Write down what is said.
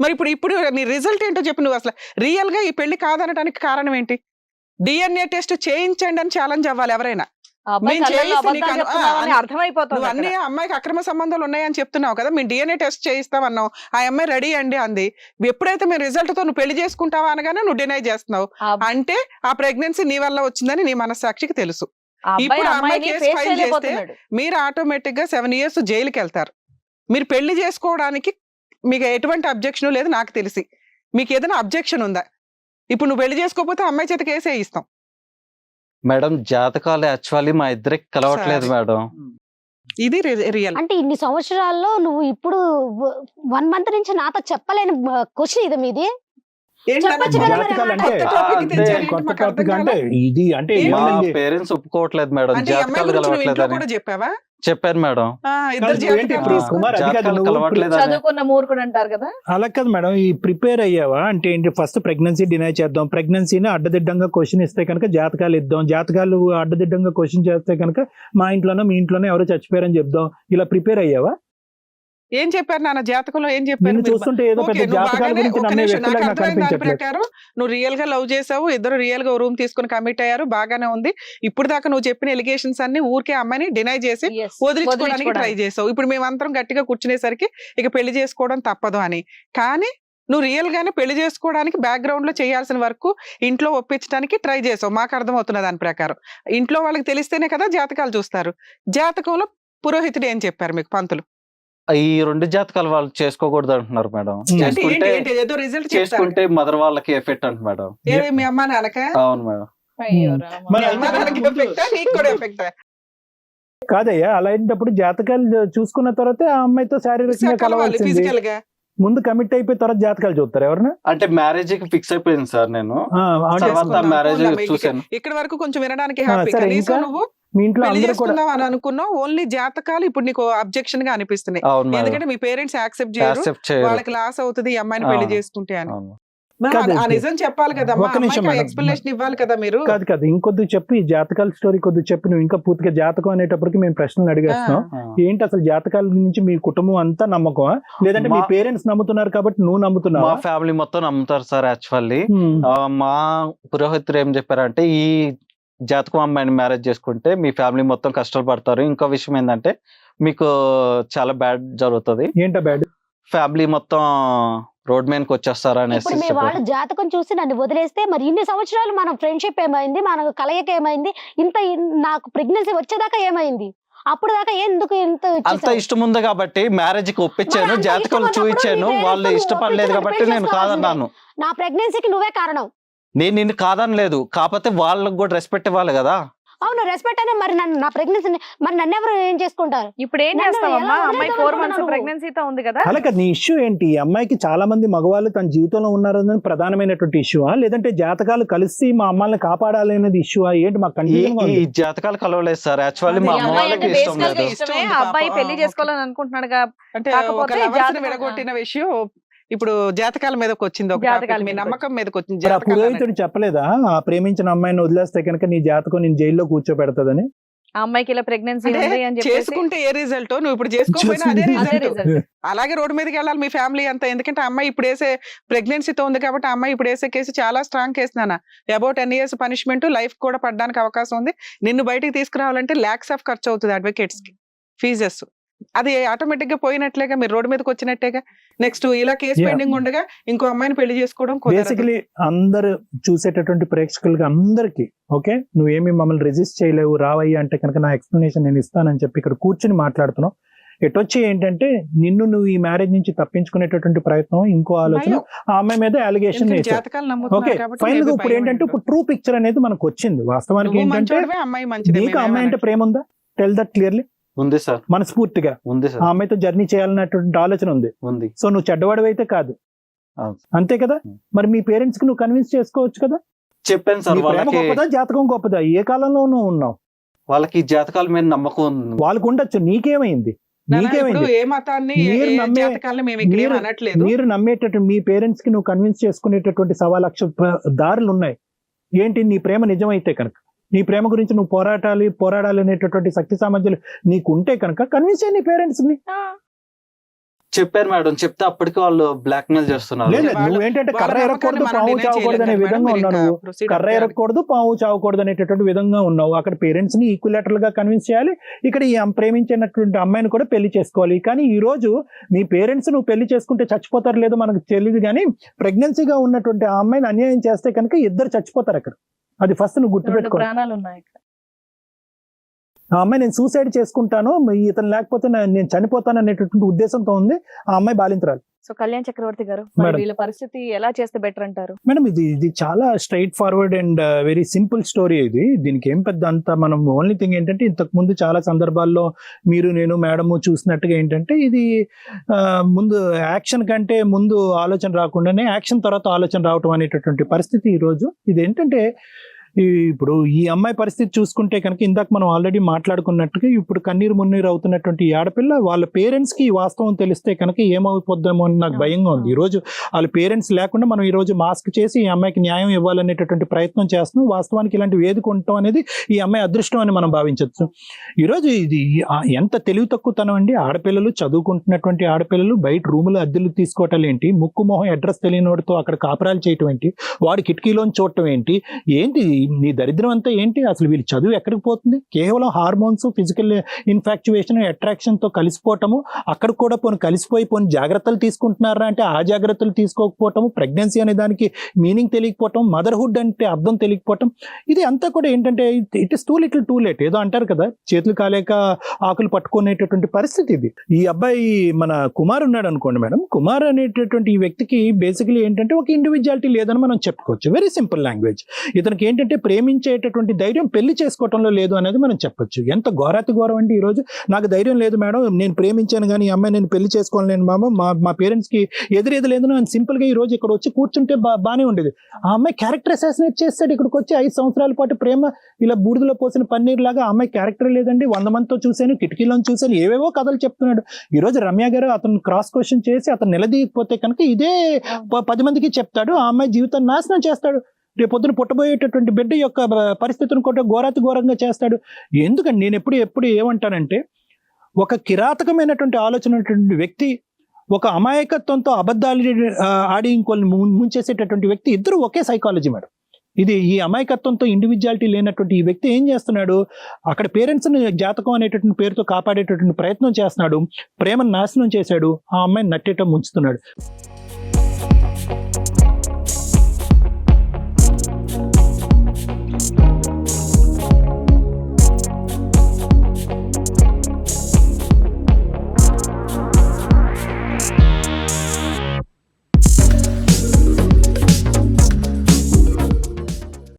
మరి ఇప్పుడు ఇప్పుడు నీ రిజల్ట్ ఏంటో చెప్పు నువ్వు అసలు. రియల్గా ఈ పెళ్ళి కాదనడానికి కారణం ఏంటి? డిఎన్ఏ టెస్ట్ చేయించండి అని ఛాలెంజ్ అవ్వాలి ఎవరైనా. చేయిస్తే అన్ని. అమ్మాయికి అక్రమ సంబంధాలు ఉన్నాయని చెప్తున్నావు కదా మేము డిఎన్ఏ టెస్ట్ చేయిస్తామన్నావు. ఆ అమ్మాయి రెడీ అండి అంది. ఎప్పుడైతే మేము రిజల్ట్తో నువ్వు పెళ్ళి చేసుకుంటావా అనగానే నువ్వు డినై చేస్తున్నావు. అంటే ఆ ప్రెగ్నెన్సీ నీ వల్ల వచ్చిందని నీ మనస్సాక్షికి తెలుసు. ఇప్పుడు అమ్మాయి కేసు ఫైల్ చేస్తే మీరు ఆటోమేటిక్గా సెవెన్ ఇయర్స్ జైలుకి వెళ్తారు మీరు పెళ్ళి చేసుకోవడానికి మీకు ఎటువంటి అబ్జెక్షన్ లేదు నాకు తెలిసి. మీకు ఏదైనా అబ్జెక్షన్ ఉందా? ఇప్పుడు నువ్వు పెళ్ళి చేసుకోకపోతే అమ్మాయి చేత కేసే ఇస్తాం. మేడం జాతకాలు యాక్చువల్లీ మా ఇద్దరికి కలవట్లేదు. మేడం. ఇది రియల్. అంటే ఇన్ని సంవత్సరాల్లో నువ్వు ఇప్పుడు వన్ మంత్ నుంచి నాతో చెప్పలేని క్వశ్చన్ ఇది మీది? ఇది అంటే పేరెంట్స్ ఒప్పుకోవట్లేదు మేడం జాతకాలు చెప్పావా? చెప్పాను మేడం. చదువుకున్న మూర్ఖుడు అంటారు కదా? అలా కాదు మేడం ఈ ప్రిపేర్ అయ్యావా? అంటే ఏంటి ఫస్ట్ ప్రెగ్నెన్సీ డినై చేద్దాం. ప్రెగ్నెన్సీని అడ్డదిడ్డంగా క్వశ్చన్ ఇస్తే కనుక జాతకాలు ఇద్దాం. జాతకాలు అడ్డదిడ్డంగా క్వశ్చన్ చేస్తే కనుక మా ఇంట్లోనో మీ ఇంట్లోనో ఎవరో చచ్చిపోయారని చెప్దాం. ఇలా ప్రిపేర్ అయ్యావా? ఏం చెప్పారు నాన్న? జాతకంలో ఏం చెప్పారు? చూస్తుంటే ఏదో పెద్ద నువ్వు జాతకాల గురించి నమ్మే నాకు వ్యక్తులకు నువ్వు రియల్గా లవ్ చేసావు ఇద్దరు రియల్గా రూమ్ తీసుకుని కమిట్ అయ్యారు బాగానే ఉంది. ఇప్పుడు దాకా నువ్వు చెప్పిన ఎలిగేషన్స్ అన్ని ఊరికే అమ్మాయిని డినై చేసి. వదిలించుకోవడానికి ట్రై చేసావు. ఇప్పుడు మేమంతరం గట్టిగా కూర్చునేసరికి ఇక పెళ్ళి చేసుకోవడం తప్పదు అని. కానీ నువ్వు రియల్ గానే పెళ్ళి చేసుకోవడానికి బ్యాక్గ్రౌండ్లో చేయాల్సిన వరకు ఇంట్లో ఒప్పించడానికి ట్రై చేసావు. మాకు అర్థమవుతున్న దాని ప్రకారం. ఇంట్లో వాళ్ళకి తెలిస్తేనే కదా జాతకాలు చూస్తారు. జాతకంలో పురోహితుడు ఏం చెప్పారు మీకు? పంతులు. ఈ రెండు జాతకాలు వాళ్ళు చేసుకోకూడదు అంటున్నారు మేడం. అంటే ఏంటి చేసుకుంటే చేసుకుంటే మదర్ వాళ్ళకి ఎఫెక్ట్ అంట మేడం. ఏ మీ అమ్మ నాన్నక? అవును మేడం. కాదయ్యా అలా అయినప్పుడు జాతకాలు చూసుకున్న తర్వాత ఆ అమ్మాయితో శారీరకంగా కలవాల్సింది. ఫిజికల్గా. ముందు కమిట్ అయిపోయి తర్వాత జాతకాలు చూస్తారు ఎవరన్నా అంటే మ్యారేజ్కి ఫిక్స్ అయిపోయింది సార్ నేను. తర్వాత మ్యారేజ్ చూసాను ఇక్కడ వరకు కొంచెం వినడానికి హ్యాపీ కనీసం? నువ్వు మీ ఇంట్లో అందరూ కూడా చేసుకుందాం అని అనుకున్నావు ఓన్లీ జాతకాలు ఇప్పుడు నీకు అబ్జెక్షన్గా అనిపిస్తున్నాయి. ఎందుకంటే మీ పేరెంట్స్ యాక్సెప్ట్ చేయరు వాళ్ళకి లాస్ అవుతుంది ఈ అమ్మాయిని పెళ్ళి. చేసుకుంటే అని. నిజం చెప్పాలి కదా ఒక్క నిమిషం. ఎక్స్ప్లెనేషన్ ఇవ్వాలి కదా మీరు? కాదు కాదు ఇంకొద్ది చెప్పు ఈ జాతకాల స్టోరీ కొద్ది చెప్పు నువ్వు ఇంకా పూర్తిగా జాతకం అనేటప్పటికి మేము ప్రశ్నలు అడిగేస్తున్నాం. ఏంటి అసలు జాతకాల గురించి మీ కుటుంబం అంతా నమ్మకమా? లేదంటే మీ మా- పేరెంట్స్ నమ్ముతున్నారు కాబట్టి నువ్వు మా నమ్ముతున్నావా ఫ్యామిలీ మొత్తం నమ్ముతారు సార్ యాక్చువల్లీ. మా పురోహితుడు ఏం చెప్పారంటే ఈ జాతకం అమ్మాయిని మ్యారేజ్ చేసుకుంటే మీ ఫ్యామిలీ మొత్తం కష్టాలు పడతారు ఇంకో విషయం ఏంటంటే మీకు చాలా బ్యాడ్ జరుగుతుంది. ఏంటా బ్యాడ్ ఫ్యామిలీ మొత్తం రోడ్ మీదకి వచ్చేస్తారు అనేసి ఇప్పుడు మీ చెప్పారు వాళ్ళు జాతకం చూసి నన్ను వదిలేస్తే మరి ఇన్ని సంవత్సరాలు మన ఫ్రెండ్షిప్ ఏమైంది? మన కలయిక ఏమైంది? ఇంత ఇన్- నాకు ప్రెగ్నెన్సీ వచ్చేదాకా ఏమైంది? అప్పుడు దాకా ఎందుకు ఇంత అంత? ఇష్టం ఉంది కాబట్టి మ్యారేజ్కి ఒప్పించాను మరి అంత జాతకాలు ఉన్నప్పుడు చూపించాను నీ వాళ్ళు parents ఇష్టపడలేదు ఒప్పించడం కాబట్టి నేను. కాదన్నాను. నా ప్రెగ్నెన్సీకి నువ్వే కారణం. నేను నిన్ను కాదనలేదు కాకపోతే వాళ్ళకి కూడా రెస్పెక్ట్ ఇవ్వాలి కదా. అవును రెస్పెక్ట్ అనే మరి నన్ను నా ప్రెగ్నెన్సీ మరి నన్ను ఎవరు ఏం చేసుకుంటారు? ఇప్పుడు ఏం చేస్తావమ్మా అమ్మాయి ఫోర్ మంత్స్? ప్రెగ్నెన్సీతో ఉంది కదా? అలా కాదు నీ ఇష్యూ ఏంటి? ఈ అమ్మాయికి చాలా మంది మగవాళ్ళు తన జీవితంలో ఉన్నారని ప్రధానమైనటువంటి ఇష్యూవా లేదంటే జాతకాలు కలిసి మా అమ్మాయిని కాపాడాలి అనేది ఇష్యూవా ఏంటి మాకు ఈ జాతకాలు కలవలేదు సార్. యాక్చువల్లీ మా ఈ అమ్మ అమ్మాయి అంటే వాళ్ళకి ఇష్టం లేదు. అబ్బాయి. పెళ్ళి. చేసుకోవాలని అనుకుంటున్నాడుగా. అంటే కాకపోతే విడగొట్టిన విషయం ఇప్పుడు జాతకాల మీదకి వచ్చింది ఒక జాతకాల. మీ నమ్మకం మీదకి వచ్చింది. పురోహితుడు చెప్పలేదా? ఆ ప్రేమించిన అమ్మాయిని వదిలేస్తే కనుక నీ జాతకం నేను జైల్లో కూర్చోబెడతదని? ఆ అమ్మాయికి ఇలా ప్రెగ్నెన్సీ ఉంది అని చెప్పేసి చేసుకుంటే ఏ రిజల్ట్ నువ్వు ఇప్పుడు చేసుకోకపోయినా అదే రిజల్ట్ రిజల్ట్ అలాగే రోడ్డు మీదకి వెళ్ళాలి మీ ఫ్యామిలీ అంతా. ఎందుకంటే ఆ అమ్మాయి ఇప్పుడు వేసే ప్రెగ్నెన్సీతో ఉంది కాబట్టి ఆ అమ్మాయి ఇప్పుడు వేసే కేసు చాలా స్ట్రాంగ్ కేసు నాన్న. About ten years punishment life కూడా పడడానికి అవకాశం ఉంది. నిన్ను బయటికి తీసుకురావాలంటే ల్యాక్స్ ఆఫ్ ఖర్చు అవుతుంది అడ్వకేట్స్కి. ఫీజెస్ అది ఆటోమేటిక్గా పోయినట్లేగా మీరు రోడ్డు మీదకి వచ్చినట్టేగా నెక్స్ట్ ఇలా కేసు. పెండింగ్ ఉండగా ఇంకో అమ్మాయిని పెళ్ళి చేసుకోవడం. బేసికలీ అందరు చూసేటటువంటి ప్రేక్షకులకి అందరికి ఓకే? నువ్వేమి మమ్మల్ని రెజిస్ట్ చేయలేవు రావయ్యా అంటే కనుక నా ఎక్స్ప్లెనేషన్ నేను ఇస్తానని చెప్పి ఇక్కడ కూర్చుని మాట్లాడుతున్నావు. ఎటొచ్చి ఏంటంటే నిన్ను నువ్వు ఈ మ్యారేజ్ నుంచి తప్పించుకునేటటువంటి ప్రయత్నం ఇంకో ఆలోచన. ఆ అమ్మాయి మీద అలిగేషన్ ఓకే? ఫైనల్గా ఇప్పుడు ఏంటంటే. ఇప్పుడు ట్రూ పిక్చర్ అనేది మనకు వచ్చింది వాస్తవానికి ఏంటంటే నీకు అమ్మాయి అంటే ప్రేమ ఉందా? టెల్ దట్ క్లియర్లీ ఉంది సార్. మనస్ఫూర్తిగా. ఉంది ఆ సార్. అమ్మాయితో జర్నీ చేయాలన్నటువంటి ఆలోచన ఉంది. ఉంది. సో నువ్వు చెడ్డవాడివి అయితే కాదు. అంతే కదా. మరి మీ పేరెంట్స్కి నువ్వు కన్విన్స్ చేసుకోవచ్చు కదా? చెప్పాను సార్ వాళ్ళకి గొప్పదా జాతకం గొప్పదా? ఏ కాలంలో నువ్వు ఉన్నావు? వాళ్ళకి జాతకాల మీద నమ్మకం ఉంది. వాళ్ళకు ఉండొచ్చు. నీకేమైంది? మీరు ఏ నమ్మే- జాతకాలని మేము ఇక్కడ ఏం మీరు- అనట్లేదు. మీరు నమ్మేటట్టు మీ పేరెంట్స్కి నువ్వు కన్విన్స్ చేసుకునేటటువంటి సవా లక్ష ప్ర- దారులు ఉన్నాయి ఏంటి? నీ ప్రేమ నిజమైతే కనుక. నీ ప్రేమ గురించి నువ్వు పోరాటాలి పోరాడాలి అనేటటువంటి శక్తి సామర్థ్యాలు నీకు ఉంటే కనుక కన్విన్స్ చేయి నీ పేరెంట్స్ని. చెప్పారు మేడం. చెప్తే అప్పటికి వాళ్ళు బ్లాక్ మెయిల్ చేస్తున్నారు నువ్వేంటంటే కర్ర ఎరగకూడదు డినై చావకూడదు అనే విధంగా ఉన్నావు. కర్ర. ఎరగకూడదు చావకూడదు అనేటటువంటి విధంగా ఉన్నావు. అక్కడ పేరెంట్స్ని ఈక్వలేటరల్గా కన్విన్స్ చేయాలి. ఇక్కడ ఈ ప్రేమించినటువంటి అమ్మాయిని కూడా పెళ్ళి చేసుకోవాలి. కానీ ఈ రోజు నీ పేరెంట్స్ నువ్వు పెళ్ళి చేసుకుంటే చచ్చిపోతారు లేదో మనకు తెలియదు కానీ ప్రెగ్నెన్సీగా ఉన్నటువంటి ఆ అమ్మాయిని అన్యాయం చేస్తే కనుక ఇద్దరు చచ్చిపోతారు అక్కడ. అది ఫస్ట్ నువ్వు గుర్తుపెట్టుకో ప్రాణాలు ఉన్నాయి ఇక్కడ. ఆ అమ్మాయి నేను సూసైడ్ చేసుకుంటాను ఇతను లేకపోతే నేను చనిపోతాను అనేటటువంటి ఉద్దేశంతో ఉంది ఆ అమ్మాయి బాలింతరాలు సో కళ్యాణ్ చక్రవర్తి గారు. వీళ్ళ పరిస్థితి ఎలా చేస్తే బెటర్ అంటారు? మేడం ఇది ఇది చాలా straightforward and very simple story ఇది. దీనికి ఏం పెద్ద అంత మనం ఓన్లీ థింగ్ ఏంటంటే ఇంతకు ముందు చాలా సందర్భాల్లో మీరు నేను మేడము చూసినట్టుగా ఏంటంటే ఇది ఆ, ముందు యాక్షన్ కంటే ముందు ఆలోచన రాకుండానే యాక్షన్ తర్వాత ఆలోచన రావటం అనేటటువంటి పరిస్థితి ఈ రోజు. ఇది ఏంటంటే ఇప్పుడు ఈ అమ్మాయి పరిస్థితి చూసుకుంటే కనుక ఇందాక మనం ఆల్రెడీ మాట్లాడుకున్నట్టుగా ఇప్పుడు కన్నీరు మున్నీరు అవుతున్నటువంటి ఈ ఆడపిల్ల వాళ్ళ పేరెంట్స్కి ఈ వాస్తవం తెలిస్తే కనుక ఏమైపోద్దామో అని నాకు భయంగా ఉంది. ఈ రోజు వాళ్ళ పేరెంట్స్ లేకుండా మనం ఈ రోజు మాస్క్ చేసి ఈ అమ్మాయికి న్యాయం ఇవ్వాలనేటటువంటి ప్రయత్నం చేస్తున్నాం. వాస్తవానికి ఇలాంటి వేదిక ఉండటం అనేది ఈ అమ్మాయి అదృష్టం అని మనం భావించవచ్చు. ఈరోజు ఇది ఎంత తెలివి తక్కువతనం అండి. ఆడపిల్లలు చదువుకుంటున్నటువంటి ఆడపిల్లలు బయట రూములు అద్దెలు తీసుకోవటాలు ఏంటి? ముక్కు మొహం అడ్రస్ తెలియని వాడితో అక్కడ కాపురాలు చేయటం ఏంటి? వాడి కిటికీలోని చూడటం ఏంటి? ఏంటి నీ దరిద్రం అంతా ఏంటి? అసలు వీళ్ళు చదువు ఎక్కడికి పోతుంది? కేవలం హార్మోన్స్ ఫిజికల్ ఇన్ఫాక్చువేషన్ అట్రాక్షన్తో కలిసిపోవటము అక్కడ కూడా పోను కలిసిపోయి పోనీ జాగ్రత్తలు తీసుకుంటున్నారా అంటే ఆ జాగ్రత్తలు తీసుకోకపోవటము ప్రెగ్నెన్సీ అనే దానికి మీనింగ్ తెలియకపోవటం మదర్హుడ్ అంటే అర్థం తెలియకపోవటం ఇది అంతా కూడా ఏంటంటే it is too little too late ఏదో అంటారు కదా చేతులు కాలేక ఆకులు పట్టుకునేటటువంటి పరిస్థితి ఇది. ఈ అబ్బాయి మన కుమార్ ఉన్నాడు అనుకోండి మేడం. కుమార్ అనేటటువంటి ఈ వ్యక్తికి బేసికలీ ఏంటంటే ఒక ఇండివిజువాలిటీ లేదని మనం చెప్పుకోవచ్చు. వెరీ సింపుల్ లాంగ్వేజ్ ఇతనికి ఏంటంటే ప్రేమించేటటువంటి ధైర్యం పెళ్ళి చేసుకోవటంలో లేదు అనేది మనం చెప్పొచ్చు. ఎంత ఘోరాతి ఘోరం అంటే ఈ రోజు? నాకు ధైర్యం లేదు మేడం నేను ప్రేమించాను కానీ ఈ అమ్మాయి నేను పెళ్ళి చేసుకోలేను మామ. మా మా పేరెంట్స్కి ఎదురేది లేదు. అని సింపుల్గా ఈ రోజు ఇక్కడ వచ్చి కూర్చుంటే బా బానే ఉండేది. ఆ అమ్మాయి క్యారెక్టర్ అసాసినేట్ చేస్తాడు. ఇక్కడికి వచ్చి ఐదు సంవత్సరాల పాటు ప్రేమ ఇలా బూడిదలో పోసిన పన్నీర్ లాగా ఆ అమ్మాయి క్యారెక్టర్ లేదండి. వంద మందితో చూశాను కిటికీలో చూశాను ఏవేవో కథలు చెప్తున్నాడు. ఈ రోజు రమ్య గారు అతను క్రాస్ క్వశ్చన్ చేసి అతను నిలదీయకపోతే కనుక ఇదే పది మందికి చెప్తాడు. ఆ అమ్మాయి జీవితాన్ని నాశనం చేస్తాడు. రేపు పొద్దున పుట్టబోయేటటువంటి బిడ్డ యొక్క పరిస్థితిని కూడా ఘోరాతి ఘోరంగా చేస్తాడు. ఎందుకంటే నేను ఎప్పుడు ఎప్పుడు ఏమంటానంటే ఒక కిరాతకమైనటువంటి ఆలోచన ఉన్నటువంటి వ్యక్తి ఒక అమాయకత్వంతో అబద్ధాలు ఆడి ఇంకొన్ని ము- ముంచేసేటటువంటి వ్యక్తి ఇద్దరు ఒకే సైకాలజీ మేడం. ఇది ఈ అమాయకత్వంతో ఇండివిజువాలిటీ లేనటువంటి ఈ వ్యక్తి ఏం చేస్తున్నాడు? అక్కడ పేరెంట్స్ని జాతకం అనేటటువంటి పేరుతో కాపాడేటటువంటి ప్రయత్నం చేస్తున్నాడు. ప్రేమను నాశనం చేశాడు. ఆ అమ్మాయిని నట్టేటం ముంచుతున్నాడు. Thank